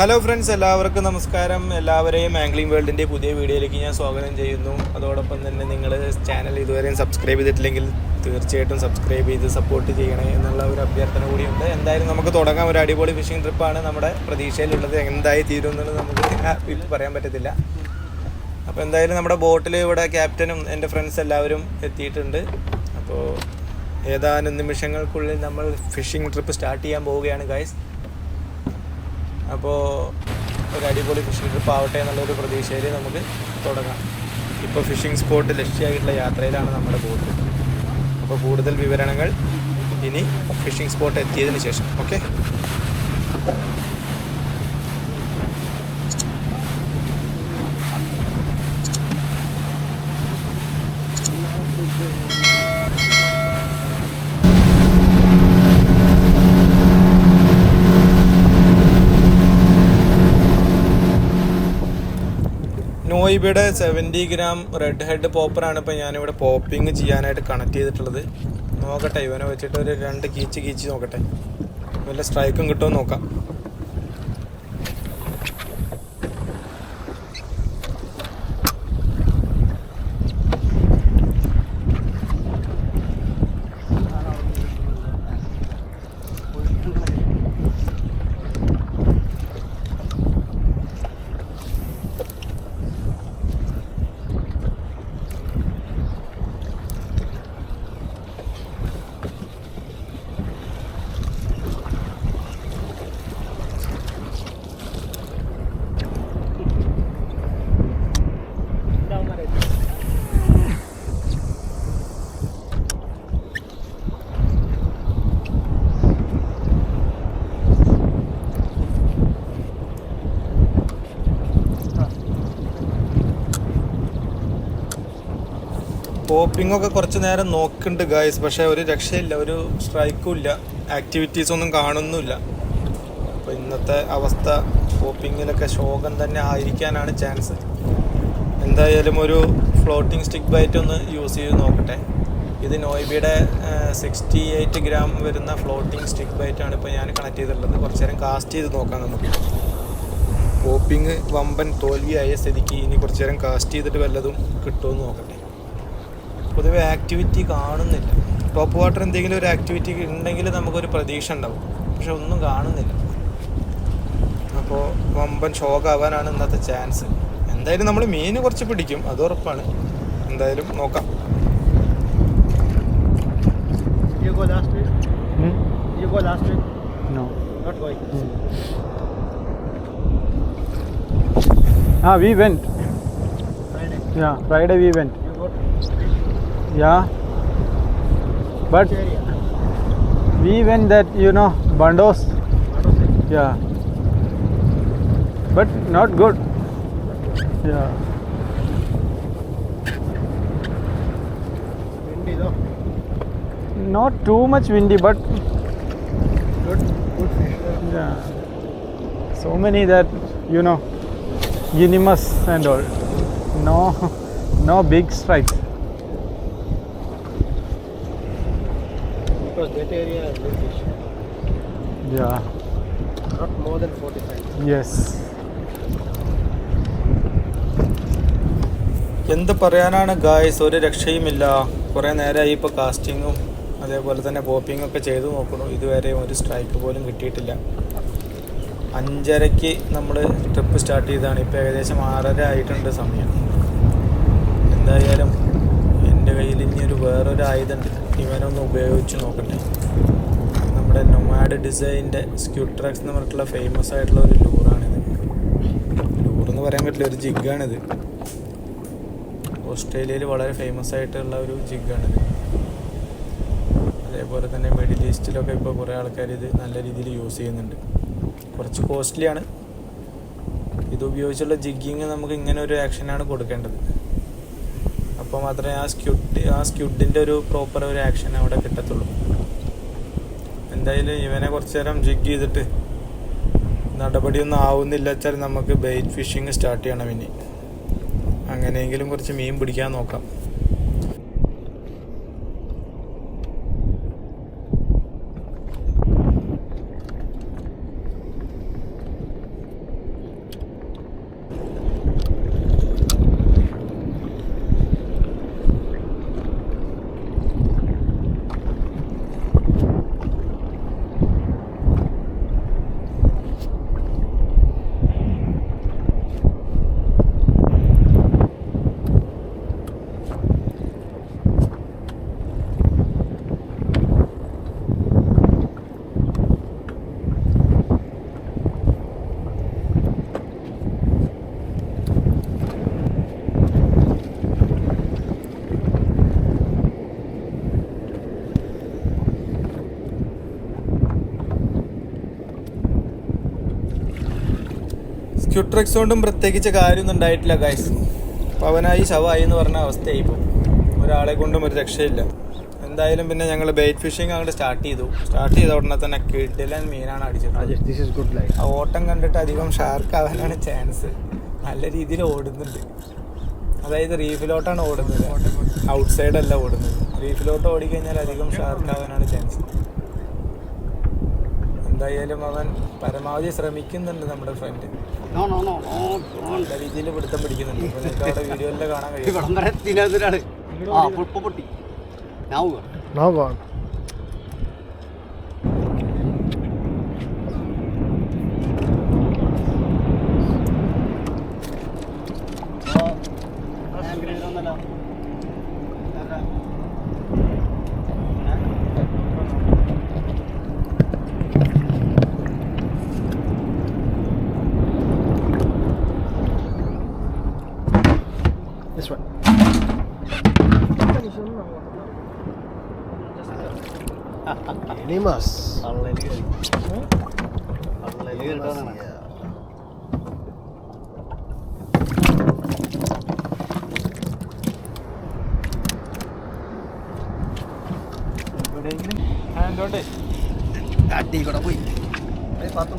Hello friends എല്ലാവർക്കും നമസ്കാരം. എല്ലാവരെയും ആംഗ്ലിംഗ് വേൾഡിന്റെ പുതിയ വീഡിയോയിലേക്ക് ഞാൻ സ്വാഗതം ചെയ്യുന്നു. അതോടൊപ്പം തന്നെ നിങ്ങൾ ചാനൽ ഇതുവരെയും സബ്സ്ക്രൈബ് ചെയ്തിട്ടില്ലെങ്കിൽ തീർച്ചയായിട്ടും സബ്സ്ക്രൈബ് ചെയ്ത് സപ്പോർട്ട് ചെയ്യണേ എന്നുള്ള ഒരു അഭ്യർത്ഥന കൂടിയുണ്ട്. എന്തായാലും നമുക്ക് തുടങ്ങാം. ഒരു അടിപൊളി ഫിഷിംഗ് ട്രിപ്പാണ് നമ്മുടെ പ്രതീക്ഷയിലുള്ളത്. എന്തായി തീരും എന്നുള്ളത് നമുക്ക് പറയാൻ പറ്റത്തില്ല. അപ്പോൾ എന്തായാലും നമ്മുടെ ബോട്ടിൽ ഇവിടെ ക്യാപ്റ്റനും എന്റെ ഫ്രണ്ട്സ് എല്ലാവരും എത്തിയിട്ടുണ്ട്. അപ്പോൾ ഏതാനും നിമിഷങ്ങൾക്കുള്ളിൽ നമ്മൾ ഫിഷിംഗ് ട്രിപ്പ് സ്റ്റാർട്ട് ചെയ്യാൻ പോവുകയാണ് ഗൈസ് അപ്പോൾ ഒരു അടിപൊളി ഫിഷിംഗ് ട്രിപ്പ് ആവട്ടെ എന്നുള്ളൊരു പ്രതീക്ഷയിൽ നമുക്ക് തുടങ്ങാം. ഇപ്പോൾ ഫിഷിംഗ് സ്പോട്ട് ലക്ഷ്യമായിട്ടുള്ള യാത്രയിലാണ് നമ്മുടെ ബോട്ട് അപ്പോൾ കൂടുതൽ വിവരണങ്ങൾ ഇനി ഫിഷിംഗ് സ്പോട്ട് എത്തിയതിന് ശേഷം. ഓക്കെ നോയിബയുടെ സെവന്റി ഗ്രാം റെഡ് ഹെഡ് പോപ്പറാണ് ഇപ്പോൾ ഞാനിവിടെ പോപ്പിംഗ് ചെയ്യാനായിട്ട് കണക്ട് ചെയ്തിട്ടുള്ളത്. നോക്കട്ടെ ഇവനെ വെച്ചിട്ട് ഒരു രണ്ട് കീച്ച് കീച്ച് നോക്കട്ടെ. വല്ല സ്ട്രൈക്കും കിട്ടുമോ നോക്കാം. പോപ്പിംഗ് ഒക്കെ കുറച്ച് നേരം നോക്കുന്നുണ്ട് ഗായ്സ് പക്ഷേ ഒരു രക്ഷയില്ല ഒരു സ്ട്രൈക്കും ഇല്ല. ആക്ടിവിറ്റീസ് ഒന്നും കാണുന്നില്ല അപ്പോൾ ഇന്നത്തെ അവസ്ഥ പോപ്പിങ്ങിലൊക്കെ ശോകം തന്നെ ആയിരിക്കാനാണ് ചാൻസ് എന്തായാലും ഒരു ഫ്ലോട്ടിംഗ് സ്റ്റിക്ക് ബൈറ്റ് ഒന്ന് യൂസ് ചെയ്ത് നോക്കട്ടെ. ഇത് നോയ്ബിയുടെ സിക്സ്റ്റി എയ്റ്റ് ഗ്രാം വരുന്ന ഫ്ലോട്ടിംഗ് സ്റ്റിക്ക് ആണ് ഇപ്പോൾ ഞാൻ കണക്ട് ചെയ്തിട്ടുള്ളത്. കുറച്ച് നേരം കാസ്റ്റ് ചെയ്ത് നോക്കാം നമുക്ക്. പോപ്പിംഗ് വമ്പൻ തോൽവിയായ സ്ഥിതിക്ക് ഇനി കുറച്ച് നേരം കാസ്റ്റ് ചെയ്തിട്ട് വല്ലതും കിട്ടുമെന്ന് നോക്കട്ടെ. പൊതുവെ ആക്ടിവിറ്റി കാണുന്നില്ല ടോപ്പ് വാട്ടർ എന്തെങ്കിലും ഒരു ആക്ടിവിറ്റി ഉണ്ടെങ്കിൽ നമുക്കൊരു പ്രതീക്ഷ ഉണ്ടാവും പക്ഷെ ഒന്നും കാണുന്നില്ല അപ്പോൾ വമ്പൻ ഷോക്കാവാനാണ് ഇന്നത്തെ ചാൻസ് എന്തായാലും നമ്മൾ മീൻ കുറച്ച് പിടിക്കും അത് ഉറപ്പാണ് എന്തായാലും നോക്കാം You go last week? Hmm? You go last week? No. Not going. Ah, we went. Friday. Yeah, Friday we went. You go to Yeah. But we went that, you know, Bandos. Yeah. But not good. Yeah. Windy though. Not too much windy, but Good. Good fish. yeah. So many that, you know, unimus and all. No, no big strikes. That area good fish. Yeah. Not more than 45. Yes. എന്ത് പറയാനാണ് guys ഒരു രക്ഷയുമില്ല കുറേ നേരമായി ഇപ്പോൾ കാസ്റ്റിങ്ങും അതേപോലെ തന്നെ popping ഒക്കെ ചെയ്തു നോക്കണു ഇതുവരെ ഒരു സ്ട്രൈക്ക് പോലും കിട്ടിയിട്ടില്ല അഞ്ചരയ്ക്ക് നമ്മൾ ട്രിപ്പ് സ്റ്റാർട്ട് ചെയ്തതാണ് ഇപ്പോൾ ഏകദേശം ആറര ആയിട്ടുണ്ട് സമയം എന്തായാലും വേറൊരു ആയുധമുണ്ട് ഇവനൊന്ന് ഉപയോഗിച്ച് നോക്കട്ടെ. നമ്മുടെ നൊമാഡ് ഡിസൈന്റെ സ്ക്യൂട്രാക്സ് എന്ന് പറഞ്ഞിട്ടുള്ള ഫേമസ് ആയിട്ടുള്ള ഒരു ലൂറാണിത് ലൂറെന്ന് പറയാൻ പറ്റില്ല ഒരു ജിഗാണിത് ഓസ്ട്രേലിയയിൽ വളരെ ഫേമസ് ആയിട്ടുള്ള ഒരു ജിഗാണിത് അതേപോലെ തന്നെ മിഡിൽ ഈസ്റ്റിലൊക്കെ ഇപ്പോൾ കുറേ ആൾക്കാർ ഇത് നല്ല രീതിയിൽ യൂസ് ചെയ്യുന്നുണ്ട്. കുറച്ച് കോസ്റ്റ്ലിയാണ് ഇത് ഉപയോഗിച്ചുള്ള ജിഗിങ് നമുക്ക് ഇങ്ങനെ ഒരു ആക്ഷനാണ് കൊടുക്കേണ്ടത്. അപ്പോൾ മാത്രമേ ആ സ്ക്യുഡ് ആ സ്ക്യൂട്ടിന്റെ ഒരു പ്രോപ്പർ ഒരു ആക്ഷൻ അവിടെ കിട്ടത്തുള്ളൂ. എന്തായാലും ഇവനെ കുറച്ച് നേരം ജിഗ് ചെയ്തിട്ട് നടപടിയൊന്നും ആവുന്നില്ല വെച്ചാൽ നമുക്ക് ബെയ്റ്റ് ഫിഷിങ് സ്റ്റാർട്ട് ചെയ്യണം ഇനി. അങ്ങനെയെങ്കിലും കുറച്ച് മീൻ പിടിക്കാൻ നോക്കാം. ക്യുട്രെക്സ് കൊണ്ടും പ്രത്യേകിച്ച് കാര്യമൊന്നും ഉണ്ടായിട്ടില്ല ഗൈസ് പവനായി ശവായി എന്ന് പറഞ്ഞ അവസ്ഥയായി ഇപ്പോൾ ഒരാളെ കൊണ്ടും ഒരു രക്ഷയില്ല. എന്തായാലും പിന്നെ ഞങ്ങൾ ബെയ്റ്റ് ഫിഷിംഗ് അങ്ങോട്ട് സ്റ്റാർട്ട് ചെയ്തു. സ്റ്റാർട്ട് ചെയ്ത ഉടനെ തന്നെ കിഡിലൻ മീനാണ് അടിച്ചത് ഓട്ടം കണ്ടിട്ട് അധികം ഷാർക്ക് ആവാനാണ് ചാൻസ് നല്ല രീതിയിൽ ഓടുന്നുണ്ട്. അതായത് റീഫിലോട്ടാണ് ഓടുന്നത്. ഔട്ട് സൈഡ് അല്ല ഓടുന്നത്. റീഫിലോട്ട് ഓടിക്കഴിഞ്ഞാൽ അധികം ഷാർക്ക് ആവാനാണ് ചാൻസ് എന്തായാലും അവൻ പരമാവധി ശ്രമിക്കുന്നുണ്ട് നമ്മുടെ ഫ്രണ്ട്. നല്ല രീതിയിൽ പിടുത്തം പിടിക്കുന്നുണ്ട്. ഇപ്പൊ നിങ്ങൾക്ക് അവിടെ വീഡിയോയിൽ കാണാൻ കഴിയും. Thank വരെ എന്തുകൊണ്ട് അടി കൂടെ പോയി. പാത്തു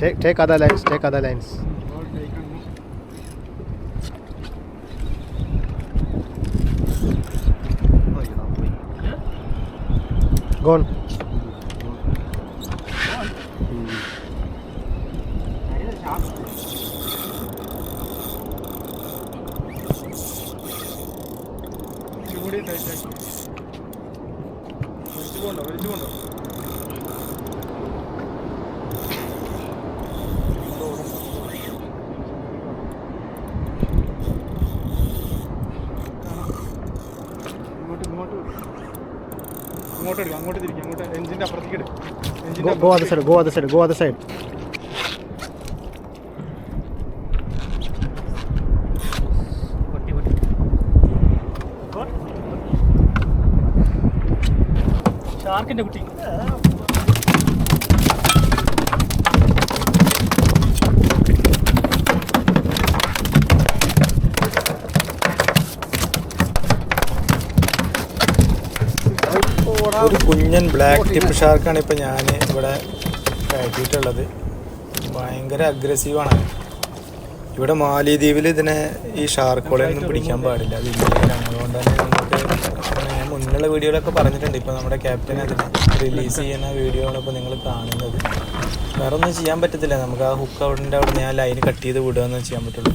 Take take other lines. Take other lines. Gone. വിളിച്ചുകൊണ്ടോ ടൈറ്റാക്കി ഇങ്ങോട്ട് എടുക്കാം അങ്ങോട്ട് തിരിക്കും അങ്ങോട്ട് എഞ്ചിന്റെ അപ്പുറത്തേക്ക് ഇടും Go go other side side side. Go other side. പൊട്ടി പൊട്ടി ഷാർക്കിന്റെ കുട്ടി ഒരു കുഞ്ഞൻ ബ്ലാക്ക് ടിപ്പ് ഷാർക്കാണ് ഇപ്പം ഞാൻ ഇവിടെ കയറ്റിയിട്ടുള്ളത്. ഭയങ്കര അഗ്രസീവാണ്. ഇവിടെ മാലിദ്വീപിൽ ഇതിനെ ഈ ഷാർക്കുകളൊന്നും പിടിക്കാൻ പാടില്ല. അത് അതുകൊണ്ട് തന്നെ ഞാൻ മുന്നുള്ള വീഡിയോയിലൊക്കെ പറഞ്ഞിട്ടുണ്ട്. ഇപ്പോൾ നമ്മുടെ ക്യാപ്റ്റൻ അതിനെ റിലീസ് ചെയ്യുന്ന വീഡിയോ ആണ് ഇപ്പോൾ നിങ്ങൾ കാണുന്നത്. വേറെ ഒന്നും ചെയ്യാൻ പറ്റത്തില്ല. നമുക്ക് ആ ഹുക്ക് അവിടെ അവിടെ ഞാൻ ലൈൻ കട്ട് ചെയ്ത് വിടുക എന്നേ ചെയ്യാൻ പറ്റുള്ളൂ.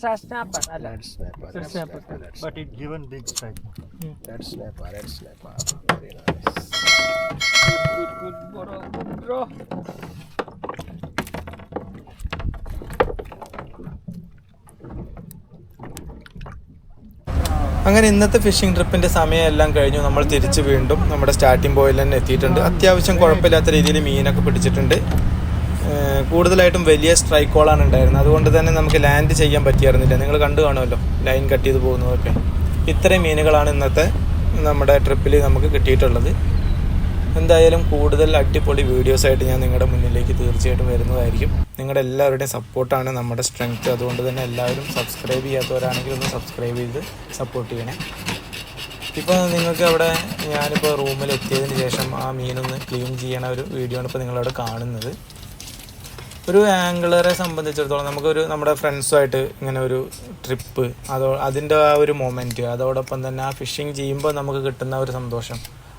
That's a snapper. That's snapper. That's snapper. But it given big size. Hmm. That's snapper. That's snapper. Very nice. Good, good, good, Good, bro. അങ്ങനെ ഇന്നത്തെ ഫിഷിംഗ് ട്രിപ്പിന്റെ സമയമെല്ലാം കഴിഞ്ഞു നമ്മൾ തിരിച്ച് വീണ്ടും നമ്മുടെ സ്റ്റാർട്ടിംഗ് പോയിൽ തന്നെ എത്തിയിട്ടുണ്ട് അത്യാവശ്യം കുഴപ്പമില്ലാത്ത രീതിയിൽ മീനൊക്കെ പിടിച്ചിട്ടുണ്ട് കൂടുതലായിട്ടും വലിയ സ്ട്രൈക്ക് കോളാണ് ഉണ്ടായിരുന്നത്. അതുകൊണ്ട് തന്നെ നമുക്ക് ലാൻഡ് ചെയ്യാൻ പറ്റിയായിരുന്നില്ല. നിങ്ങൾ കണ്ടു കാണുമല്ലോ ലൈൻ കട്ട് ചെയ്ത് പോകുന്നതൊക്കെ. ഇത്രയും മീനുകളാണ് ഇന്നത്തെ നമ്മുടെ ട്രിപ്പിൽ നമുക്ക് കിട്ടിയിട്ടുള്ളത്. എന്തായാലും കൂടുതൽ അടിപൊളി വീഡിയോസ് ആയിട്ട് ഞാൻ നിങ്ങളുടെ മുന്നിലേക്ക് തീർച്ചയായിട്ടും വരുന്നതായിരിക്കും. നിങ്ങളുടെ എല്ലാവരുടെയും സപ്പോർട്ടാണ് നമ്മുടെ സ്ട്രെങ്ത് അതുകൊണ്ട് തന്നെ എല്ലാവരും സബ്സ്ക്രൈബ് ചെയ്യാത്തവരാണെങ്കിൽ ഒന്ന് സബ്സ്ക്രൈബ് ചെയ്ത് സപ്പോർട്ട് ചെയ്യണേ. ഇപ്പോൾ നിങ്ങൾക്ക് അവിടെ ഞാനിപ്പോൾ റൂമിൽ എത്തിയതിന് ശേഷം ആ മീനൊന്ന് ക്ലീൻ ചെയ്യണ ഒരു വീഡിയോ ആണ് ഇപ്പോൾ നിങ്ങളവിടെ കാണുന്നത്. ഒരു ആംഗിളറെ സംബന്ധിച്ചിടത്തോളം നമുക്കൊരു നമ്മുടെ ഫ്രണ്ട്സുമായിട്ട് ഇങ്ങനെ ഒരു ട്രിപ്പ് അതോ അതിന്റെ ആ ഒരു മൊമെന്റ് അതോടൊപ്പം തന്നെ ആ ഫിഷിങ് ചെയ്യുമ്പോൾ നമുക്ക് കിട്ടുന്ന ഒരു സന്തോഷം.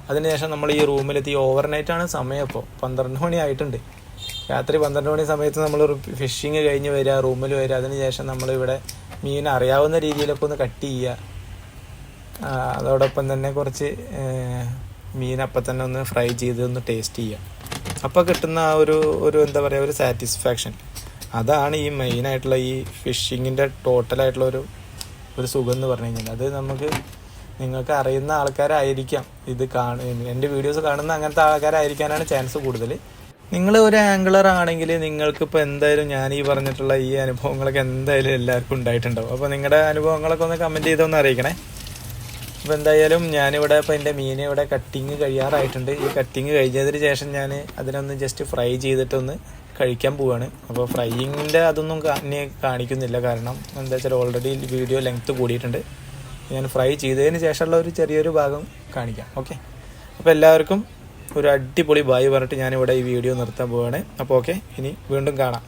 അതിനുശേഷം നമ്മൾ ഈ റൂമിലെത്തി. ഓവർനൈറ്റ് ആണ് സമയം ഇപ്പോൾ. പന്ത്രണ്ട് മണി ആയിട്ടുണ്ട്. രാത്രി പന്ത്രണ്ട് മണി സമയത്ത് നമ്മൾ ഫിഷിങ് കഴിഞ്ഞ് വരിക റൂമിൽ വരിക. അതിനുശേഷം നമ്മളിവിടെ മീൻ അറിയാവുന്ന രീതിയിലൊക്കെ ഒന്ന് കട്ട് ചെയ്യുക. അതോടൊപ്പം തന്നെ കുറച്ച് മീൻ അപ്പം തന്നെ ഒന്ന് ഫ്രൈ ചെയ്ത് ഒന്ന് ടേസ്റ്റ് ചെയ്യുക. അപ്പോൾ കിട്ടുന്ന ആ ഒരു ഒരു എന്താ പറയുക ഒരു സാറ്റിസ്ഫാക്ഷൻ അതാണ് ഈ മെയിനായിട്ടുള്ള ഈ ഫിഷിങ്ങിന്റെ ടോട്ടലായിട്ടുള്ള ഒരു ഒരു സുഖം എന്ന് പറഞ്ഞു കഴിഞ്ഞാൽ അത് നമുക്ക് നിങ്ങൾക്ക് അറിയുന്ന ആൾക്കാരായിരിക്കാം. ഇത് കാണ എന്റെ വീഡിയോസ് കാണുന്ന അങ്ങനത്തെ ആൾക്കാരായിരിക്കാനാണ് ചാൻസ് കൂടുതൽ നിങ്ങൾ ഒരു ആംഗിളർ ആണെങ്കിൽ നിങ്ങൾക്ക് ഇപ്പോൾ എന്തായാലും ഞാൻ ഈ പറഞ്ഞിട്ടുള്ള ഈ അനുഭവങ്ങളൊക്കെ എന്തായാലും എല്ലാവർക്കും ഉണ്ടായിട്ടുണ്ടാവും. അപ്പോൾ നിങ്ങളുടെ അനുഭവങ്ങളൊക്കെ ഒന്ന് കമന്റ് ചെയ്തൊന്ന് അറിയിക്കണേ. അപ്പോൾ എന്തായാലും ഞാനിവിടെ ഇപ്പോൾ എന്റെ മീൻ ഇവിടെ കട്ടിങ് കഴിയാറായിട്ടുണ്ട്. ഈ കട്ടിങ് കഴിഞ്ഞതിന് ശേഷം ഞാൻ അതിനൊന്ന് ജസ്റ്റ് ഫ്രൈ ചെയ്തിട്ടൊന്ന് കഴിക്കാൻ പോവാണ്. അപ്പോൾ ഫ്രൈയിങ്ങിന്റെ അതൊന്നും കാണിക്കുന്നില്ല. കാരണം എന്താ വെച്ചാൽ ഓൾറെഡി വീഡിയോ ലെങ്ത്ത് കൂടിയിട്ടുണ്ട്. ഞാൻ ഫ്രൈ ചെയ്തതിന് ശേഷമുള്ള ഒരു ചെറിയൊരു ഭാഗം കാണിക്കാം. ഓക്കെ അപ്പോൾ എല്ലാവർക്കും ഒരു അടിപൊളി ബായ് പറഞ്ഞിട്ട് ഞാനിവിടെ ഈ വീഡിയോ നിർത്താൻ പോവുകയാണ് അപ്പോൾ ഓക്കെ ഇനി വീണ്ടും കാണാം.